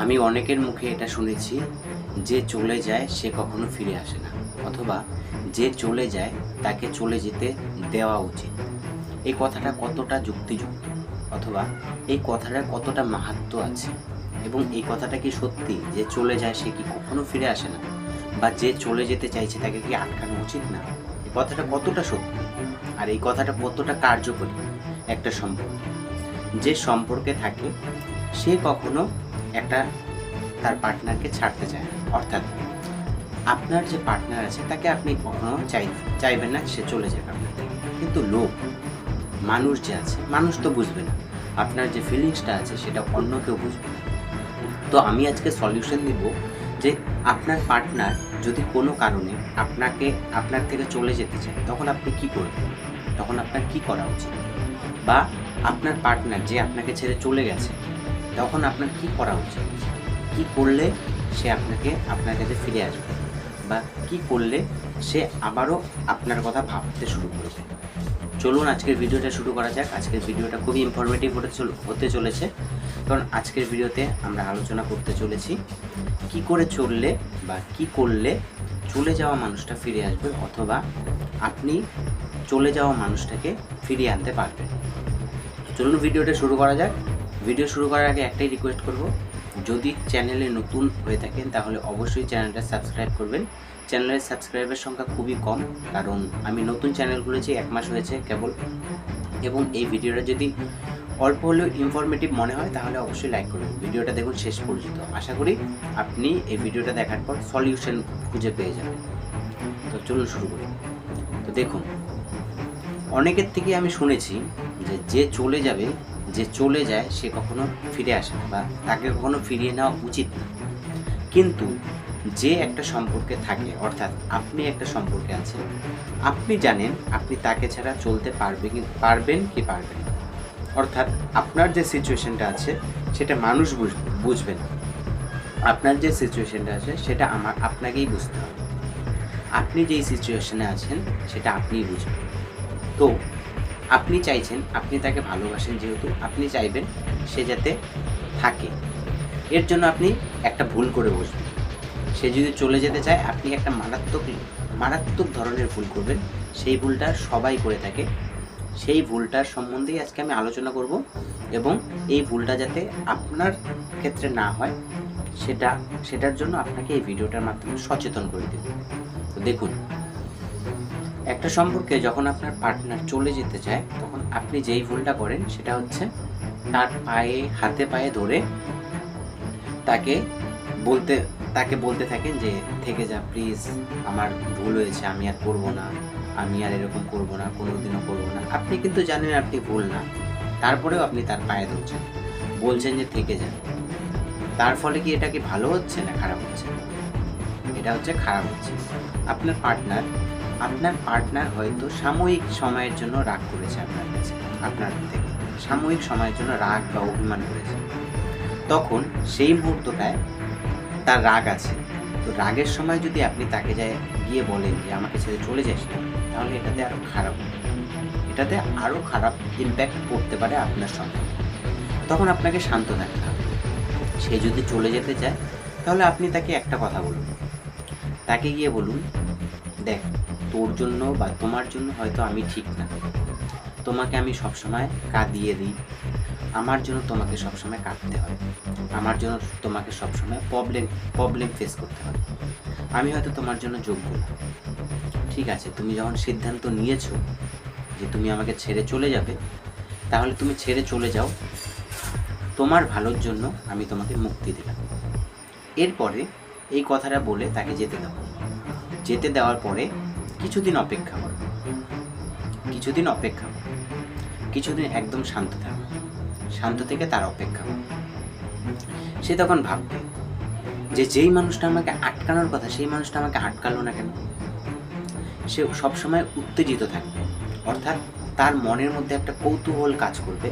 আমি অনেকের মুখে এটা শুনেছি, যে চলে যায় সে কখনো ফিরে আসে না, অথবা যে চলে যায় তাকে চলে যেতে দেওয়া উচিত। এই কথাটা কতটা যুক্তিযুক্ত, অথবা এই কথাটার কতটা মাহাত্ম আছে, এবং এই কথাটা কি সত্যি যে চলে যায় সে কি কখনো ফিরে আসে না, বা যে চলে যেতে চাইছে তাকে কি আটকানো উচিত না? এই কথাটা কতটা সত্যি, আর এই কথাটা কতটা কার্যকরী একটা সম্পর্ক? যে সম্পর্কে থাকে, সে কখনো একটা তার পার্টনারকে ছাড়তে চায়। অর্থাৎ আপনার যে পার্টনার আছে, তাকে আপনি কখনো চাই, চাইবেন না সে চলে যাবে আপনার কিন্তু লোক, মানুষ যে আছে, মানুষ তো বুঝবে না। আপনার যে ফিলিংসটা আছে, সেটা অন্য কেউ বুঝবে না। তো আমি আজকে সলিউশন দিব যে আপনার পার্টনার যদি কোনো কারণে আপনাকে, আপনার থেকে চলে যেতে চায়, তখন আপনি কি করবেন? তখন আপনার কি করা উচিত? বা আপনার পার্টনার যে আপনাকে ছেড়ে চলে গেছে তখন আপনার কি করা উচিত? কি করলে সে আপনাকে, আপনার কাছে ফিরে আসবে? বা কি করলে সে আবারও আপনার কথা ভাবতে শুরু করবে? চলুন আজকের ভিডিওটা শুরু করা যাক। আজকের ভিডিওটা খুবই ইনফরমেটিভ হতে হতে চলেছে। কারণ আজকের ভিডিওতে আমরা আলোচনা করতে চলেছি, কি করে চললে বা কি করলে চলে যাওয়া মানুষটা ফিরে আসবে অথবা আপনি চলে যাওয়া মানুষটাকে ফিরিয়ে আনতে পারবেন। চলুন ভিডিওটা শুরু করা যাক। ভিডিও শুরু করার আগে একটাই রিকোয়েস্ট করব, যদি চ্যানেলে নতুন হয়ে থাকেন, তাহলে অবশ্যই চ্যানেলটা সাবস্ক্রাইব করবেন। চ্যানেলের সাবস্ক্রাইবের সংখ্যা খুবই কম, কারণ আমি নতুন চ্যানেল খুলেছি, এক মাস হয়েছে কেবল। এবং এই ভিডিওটা যদি অল্প হলেও ইনফরমেটিভ মনে হয়, তাহলে অবশ্যই লাইক করবেন ভিডিওটা দেখুন শেষ পর্যন্ত। আশা করি আপনি এই ভিডিওটা দেখার পর সলিউশন খুঁজে পেয়ে যাবেন। তো চলুন শুরু করি। তো দেখুন, অনেকের থেকে আমি শুনেছি যে যে চলে যাবে যে চলে যায় সে কখনো ফিরে আসে না বা তাকে কখনো ফিরিয়ে নেওয়া উচিত না। কিন্তু যে একটা সম্পর্কে থাকে, অর্থাৎ আপনি একটা সম্পর্কে আছেন, আপনি জানেন আপনি তাকে ছাড়া চলতে পারবে কি, পারবেন কি পারবেন অর্থাৎ আপনার যে সিচুয়েশনটা আছে, সেটা মানুষ বুঝ- বুঝবে না। আপনার যে সিচুয়েশনটা আছে, সেটা আমার আপনাকেই বুঝতে হবে। আপনি যেই সিচুয়েশনে আছেন, সেটা আপনিই বুঝবেন। তো আপনি চাইছেন, আপনি তাকে ভালোবাসেন যেহেতু আপনি চাইবেন সে যাতে থাকে। এর জন্য আপনি একটা ভুল করে বসবেন। সে যদি চলে যেতে চায়, আপনি একটা মারাত্মক মারাত্মক ধরনের ভুল করবেন। সেই ভুলটা সবাই করে থাকে। সেই ভুলটার সম্বন্ধেই আজকে আমি আলোচনা করব এবং এই ভুলটা যাতে আপনার ক্ষেত্রে না হয়, সেটা, সেটার জন্য আপনাকে এই ভিডিওটার মাধ্যমে সচেতন করে দেব। দেখুন একটা সম্পর্কে যখন আপনার পার্টনার চলে যেতে চায়, তখন আপনি যেই ভুলটা করেন সেটা হচ্ছে তার পায়ে, হাতে পায়ে ধরে তাকে বলতে তাকে বলতে থাকেন যে, থেকে যা প্লিজ আমার ভুল হয়েছে, আমি আর করব না, আমি আর এরকম করব না, কোনোদিনও করব না। আপনি কিন্তু জানেন আপনি ভুল না। তারপরেও আপনি তার পায়ে ধরছেন। বলছেন যে, থেকে যান তার ফলে কি এটা কি ভালো হচ্ছে না খারাপ হচ্ছে? এটা হচ্ছে খারাপ হচ্ছে। আপনার পার্টনার আপনার পার্টনার হয়তো সাময়িক সময়ের জন্য রাগ করেছে আপনার কাছে, আপনার থেকে সাময়িক সময়ের জন্য রাগ বা অভিমান করেছে। তখন সেই মুহূর্তটায় তার রাগ আছে। তো রাগের সময় যদি আপনি তাকে যায় গিয়ে বলেন যে, আমাকে ছেড়ে চলে যাস না, তাহলে এটাতে আরও খারাপ এটাতে আরও খারাপ ইম্প্যাক্ট পড়তে পারে আপনার সঙ্গে। তখন আপনাকে শান্ত থাকতে হবে। সে যদি চলে যেতে চায়, তাহলে আপনি তাকে একটা কথা বলুন। তাকে গিয়ে বলুন, দেখ তোর জন্য বা তোমার জন্য হয়তো আমি ঠিক না। তোমাকে আমি সবসময় কাঁদিয়ে দিই। আমার জন্য তোমাকে সবসময় কাঁদতে হয়। আমার জন্য তোমাকে সবসময় প্রবলেম প্রবলেম ফেস করতে হয়। আমি হয়তো তোমার জন্য যোগ্য না। ঠিক আছে, তুমি যখন সিদ্ধান্ত নিয়েছো যে তুমি আমাকে ছেড়ে চলে যাবে, তাহলে তুমি ছেড়ে চলে যাও। তোমার ভালোর জন্য আমি তোমাকে মুক্তি দিলাম। এরপরে এই কথাটা বলে তাকে যেতে দাও। যেতে দেওয়ার পরে কিছুদিন অপেক্ষা করো। কিছুদিন অপেক্ষা করো। কিছুদিন একদম শান্ত থাকো। শান্ত থেকে তার অপেক্ষা করো। সে তখন ভাববে যে যেই মানুষটা আমাকে আটকানোর কথা, সেই মানুষটা আমাকে আটকালো না কেন? সে সবসময় উত্তেজিত থাকবে। অর্থাৎ তার মনের মধ্যে একটা কৌতূহল কাজ করবে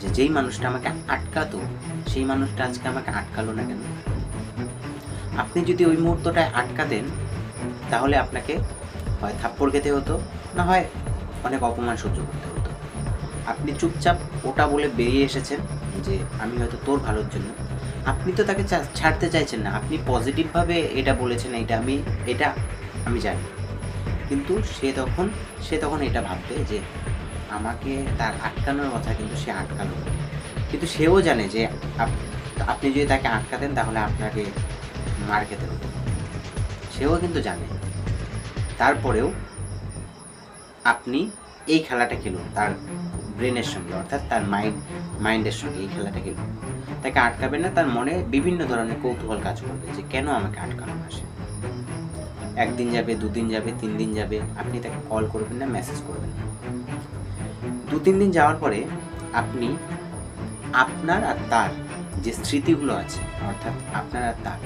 যে যেই মানুষটা আমাকে আটকাতো, সেই মানুষটা আজকে আমাকে আটকালো না কেন? আপনি যদি ওই মুহূর্তটায় আটকাতেন তাহলে আপনাকে হয় থাপ্পড় খেতে হতো, না হয় অনেক অপমান সহ্য করতে হতো। আপনি চুপচাপ ওটা বলে বেরিয়ে এসেছেন যে, আমি হয়তো তোর ভালোর জন্য। আপনি তো তাকে ছাড়তে চাইছেন না। আপনি পজিটিভভাবে এটা বলেছেন এটা আমি এটা আমি জানি। কিন্তু সে তখন সে তখন এটা ভাববে যে, আমাকে তার আটকানোর কথা কিন্তু সে আটকালো। কিন্তু সেও জানে যে, আপ- আপনি যদি তাকে আটকাতেন তাহলে আপনাকে মার খেতে হতো। সেও কিন্তু জানে। তারপরেও আপনি এই খেলাটা খেলুন, তার ব্রেনের সঙ্গে, অর্থাৎ তার মাইন্ড মাইন্ডের সঙ্গে এই খেলাটা খেলুন। তাকে আটকাবেন না, তার মনে বিভিন্ন ধরনের কৌতূহল কাজ করবে যে কেন আমাকে আটকানো আসে একদিন যাবে, দুদিন যাবে তিন দিন যাবে, আপনি তাকে কল করবেন না মেসেজ করবেন না। দু তিন দিন যাওয়ার পরে আপনি আপনার আর তার যে স্মৃতিগুলো আছে, অর্থাৎ আপনার আর তার,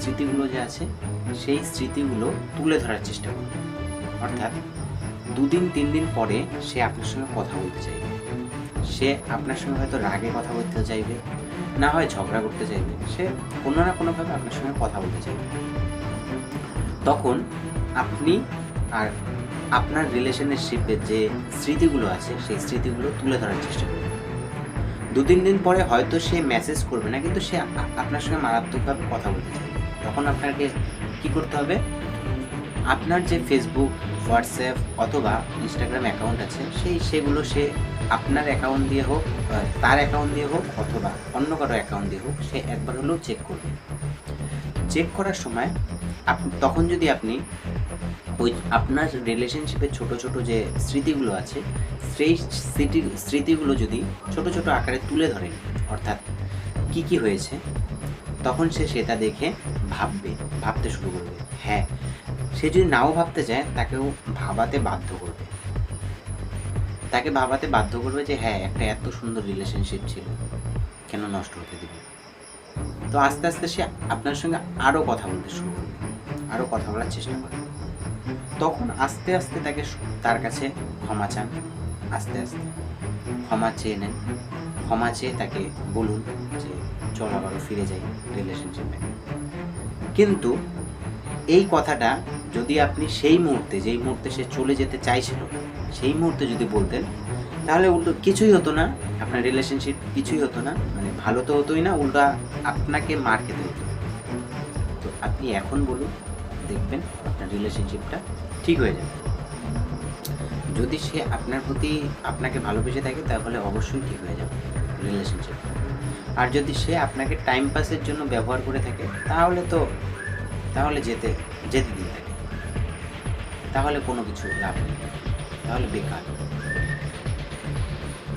স্মৃতিগুলো যে আছে, সেই স্মৃতিগুলো তুলে ধরার চেষ্টা করবেন অর্থাৎ দুদিন তিন দিন পরে সে আপনার সঙ্গে কথা বলতে চাইবে। সে আপনার সঙ্গে হয়তো রাগে কথা বলতে চাইবে, না হয় ঝগড়া করতে চাইবে, সে কোনো না কোনোভাবে আপনার সঙ্গে কথা বলতে চাইবে। তখন আপনি আর আপনার রিলেশনশিপের যে স্মৃতিগুলো আছে, সেই স্মৃতিগুলো তুলে ধরার চেষ্টা করবেন দু তিন দিন পরে হয়তো সে মেসেজ করবে না, কিন্তু সে আপনার সঙ্গে মারাত্মকভাবে কথা বলতে চাইবে। তখন আপনাকে কি করতে হবে? আপনার যে ফেসবুক হোয়াটসঅ্যাপ অথবা ইনস্টাগ্রাম অ্যাকাউন্ট আছে, সেই, সেগুলো সে আপনার অ্যাকাউন্ট দিয়ে হোক তার অ্যাকাউন্ট দিয়ে হোক, অথবা অন্য কারও অ্যাকাউন্ট দিয়ে হোক, সে একবার হলেও চেক করবে। চেক করার সময়, আপ- তখন যদি আপনি ওই আপনার রিলেশনশিপের ছোট ছোট যে স্মৃতিগুলো আছে, সেই স্মৃতি, স্মৃতিগুলো যদি ছোট ছোট আকারে তুলে ধরেন, অর্থাৎ কি কি হয়েছে, তখন সে সেটা দেখে ভাববে, ভাবতে শুরু করবে হ্যাঁ সে যদি নাও ভাবতে চায় তাকেও ভাবাতে বাধ্য করবে। তাকে ভাবাতে বাধ্য করবে যে হ্যাঁ একটা এত সুন্দর রিলেশনশিপ ছিল, কেন নষ্ট হতে দেবে? তো আস্তে আস্তে সে আপনার সঙ্গে আরও কথা বলতে শুরু করবে আরও কথা বলার চেষ্টা করবে। তখন আস্তে আস্তে তাকে তার কাছে ক্ষমা চান। আস্তে আস্তে। ক্ষমা চেয়ে নেন। ক্ষমা চেয়ে তাকে বলুন যে, চল আবারও ফিরে যাই রিলেশনশিপে কিন্তু এই কথাটা যদি আপনি সেই মুহূর্তে, যেই মুহূর্তে সে চলে যেতে চাইছিল, সেই মুহূর্তে যদি বলতেন, তাহলে উল্টো কিছুই হতো না। আপনার রিলেশনশিপ কিছুই হতো না। মানে ভালো তো হতোই না, উল্টা আপনাকে মার খেতে হতো। তো আপনি এখন বলুন, দেখবেন আপনার রিলেশনশিপটা ঠিক হয়ে যাবে। যদি সে আপনার প্রতি আপনাকে ভালোবেসে থাকে, তাহলে অবশ্যই ঠিক হয়ে যাবে রিলেশনশিপ আর যদি সে আপনাকে টাইম পাসের জন্য ব্যবহার করে থাকে, তাহলে তো, তাহলে যেতে যেতে দিন থাকে। তাহলে কোনো কিছু লাভ নেই। তাহলে বেকার।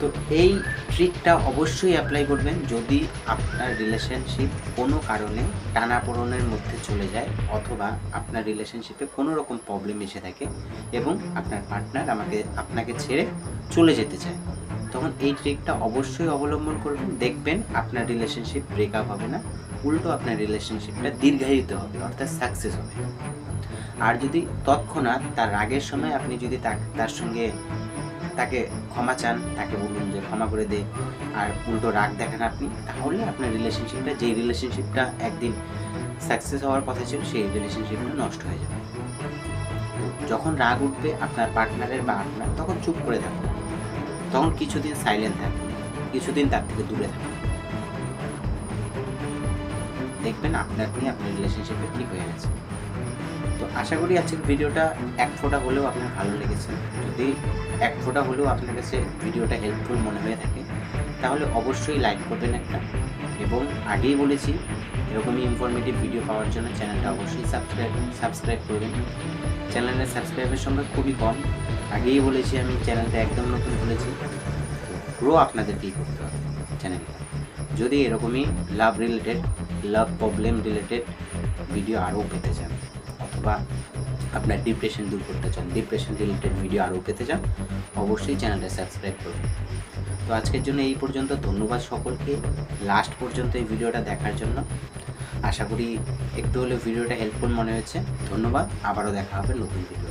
তো এই ট্রিকটা অবশ্যই অ্যাপ্লাই করবেন যদি আপনার রিলেশনশিপ কোনো কারণে টানাপোড়নের মধ্যে চলে যায় অথবা আপনার রিলেশনশিপে কোনো রকম প্রবলেম এসে থাকে এবং আপনার পার্টনার আমাকে, আপনাকে ছেড়ে চলে যেতে চায়, তখন এই ট্রিকটা অবশ্যই অবলম্বন করবেন। দেখবেন আপনার রিলেশনশিপ ব্রেকআপ হবে না, উল্টো আপনার রিলেশনশিপটা দীর্ঘায়িত হবে, অর্থাৎ সাকসেস হবে। আর যদি তৎক্ষণাৎ তার রাগের সময় আপনি যদি তার- সঙ্গে তাকে ক্ষমা চান, তাকে বলুন যে ক্ষমা করে দে। আর উল্টো রাগ দেখেন আপনি, তাহলে আপনার রিলেশনশিপটা যেই রিলেশনশিপটা একদিন সাকসেস হওয়ার কথা ছিল, সেই রিলেশনশিপটা নষ্ট হয়ে যাবে। যখন রাগ উঠবে আপনার পার্টনারের বা আপনার, তখন চুপ করে থাকুন। তখন কিছুদিন সাইলেন্ট থাকুন, কিছুদিন তার থেকে দূরে থাকুন। দেখবেন আপনার আপনি আপনার রিলেশনশিপে ঠিক হয়ে গেছে। তো আশা করি আজকের ভিডিওটা এক ফোঁটা হলেও আপনার ভালো লেগেছে। যদি এক ফোঁটা হলেও আপনার কাছে ভিডিওটা হেল্পফুল মনে হয়ে থাকে, তাহলে অবশ্যই লাইক করবেন একটা। এবং আগেই বলেছি, এরকমই ইনফরমেটিভ ভিডিও পাওয়ার জন্য চ্যানেলটা অবশ্যই সাবস্ক্রাইব সাবস্ক্রাইব করবেন। চ্যানেলের সাবস্ক্রাইবের সংখ্যা খুবই কম। আগেই বলেছি আমি চ্যানেলটা একদম নতুন খুলেছি গ্রো আপনাদেরকেই করতে হবে চ্যানেলটা যদি এরকমই love related love problem related video আরও পেতে চান। অথবা আপনার ডিপ্রেশন দূর করতে চান ডিপ্রেশন রিলেটেড ভিডিও আরও পেতে চান, অবশ্যই চ্যানেলটা সাবস্ক্রাইব করুন। তো আজকের জন্য এই পর্যন্ত, ধন্যবাদ সকলকে। লাস্ট পর্যন্ত এই ভিডিওটা দেখার জন্য। আশা করি একটু হলেও ভিডিওটা হেল্পফুল মনে হয়েছে। ধন্যবাদ, আবারও দেখা হবে নতুন ভিডিও